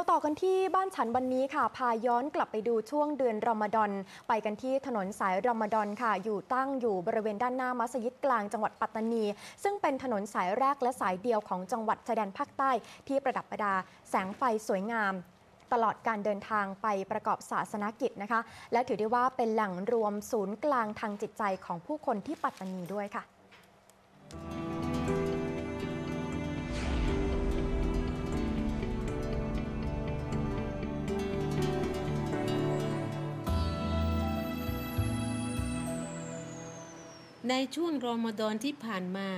เราต่อกันที่บ้านฉันวันนี้ค่ะ พาย้อนกลับไปดูช่วงเดือนรอมฎอน ไปกันที่ถนนสายรอมฎอนค่ะ อยู่ตั้งอยู่บริเวณด้านหน้ามัสยิดกลางจังหวัดปัตตานี ซึ่งเป็นถนนสายแรกและสายเดียวของจังหวัดชายแดนภาคใต้ ที่ประดับประดาแสงไฟสวยงามตลอดการเดินทางไปประกอบศาสนกิจนะคะ และถือได้ว่าเป็นแหล่งรวมศูนย์กลางทางจิตใจของผู้คนที่ปัตตานีด้วยค่ะ ในช่วงรอมฎอนที่ผ่านมา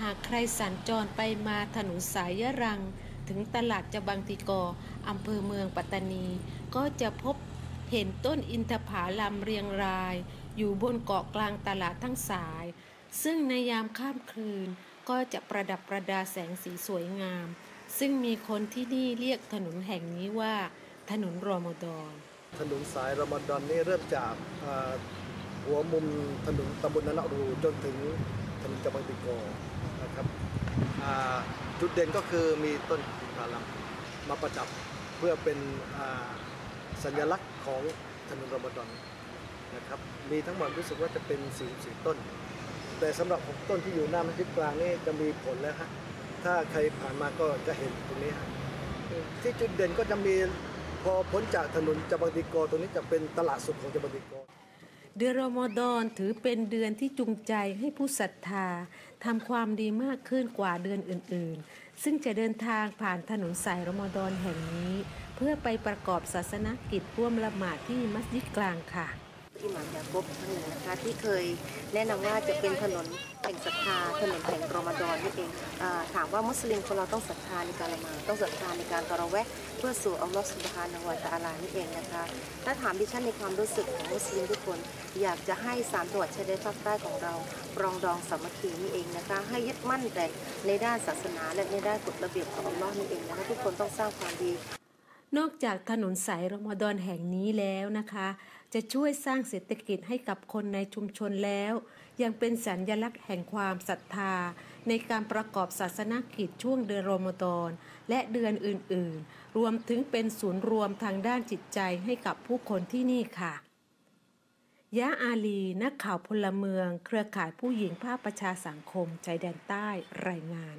หากใครสัญจรไปมาถนนสายยะรัง ถึงตลาดจบังติกออำเภอเมืองปัตตานี ก็จะพบเห็นต้นอินทผาลัมเรียงราย อยู่บนเกาะกลางตลาดทั้งสาย ซึ่งในยามข้ามคืนก็จะประดับประดาแสงสีสวยงาม ซึ่งมีคนที่นี่เรียกถนนแห่งนี้ว่า ถนนรอมฎอนถนนสายรอมฎอนนี่เริ่มจาก หัวมุมถนนตำบลนานารูจนถึงถนนจาบังติโกนะครับจุดเด่นก็คือมีต้นอินทผลัมมาประดับเพื่อเป็นสัญลักษณ์ของถนนรอมฎอนนะครับมีทั้งหมดรู้สึกว่าจะเป็น44ต้น แต่สำหรับ6ต้นที่อยู่หน้ามัสยิดกลางนี่จะมีผลแล้วฮะถ้าใครผ่านมาก็จะเห็นตรงนี้ฮะที่จุดเด่นก็จะมีพอพ้นจากถนนจาบังติโกตรงนี้จะเป็นตลาดสดของจาบังติโก เดือนรอมฎอนถือเป็นเดือนที่จูงใจให้ผู้ศรัทธาทำความดีมากขึ้นกว่าเดือนอื่น ๆ ซึ่งจะเดินทางผ่านถนนสายรอมฎอนแห่งนี้ เพื่อไปประกอบศาสนกิจร่วมละหมาดที่มัสยิดกลางค่ะ อิหม่ามยากบท่านหนึ่งนะคะที่เคยแนะนำว่าจะเป็นถนนแห่งศรัทธาถนนแห่งรอมฎอนนี่เองอถามว่ามุสลิมคนเราต้องศรัทธาในการละหมาดต้องศรัทธาในการตระแวะเพื่อสู่อัลลอฮฺสุบฮานะฮูวะตะอาลานี่เองนะคะถ้าถามดิฉันในความรู้สึกของมุสลิมทุกคนอยากจะให้สามจังหวัดชายแดนภาคใต้ของเราปรองดองสามัคคีนี่เองนะคะ ให้ยึดมั่นแต่ในด้านศาสนาและในด้านกฎระเบียบของอัลลอฮ์นี่เองนะคะทุกคนต้องสร้างความดี นอกจากถนนสายรอมฎอนแห่งนี้แล้วนะคะ จะช่วยสร้างเศรษฐกิจให้กับคนในชุมชนแล้ว ยังเป็นสัญลักษณ์แห่งความศรัทธา ในการประกอบศาสนกิจช่วงเดือนรอมฎอนและเดือนอื่นๆ รวมถึงเป็นศูนย์รวมทางด้านจิตใจให้กับผู้คนที่นี่ค่ะยะอาลี นักข่าวพลเมือง เครือข่ายผู้หญิงภาคประชาสังคม ใจแดนใต้รายงาน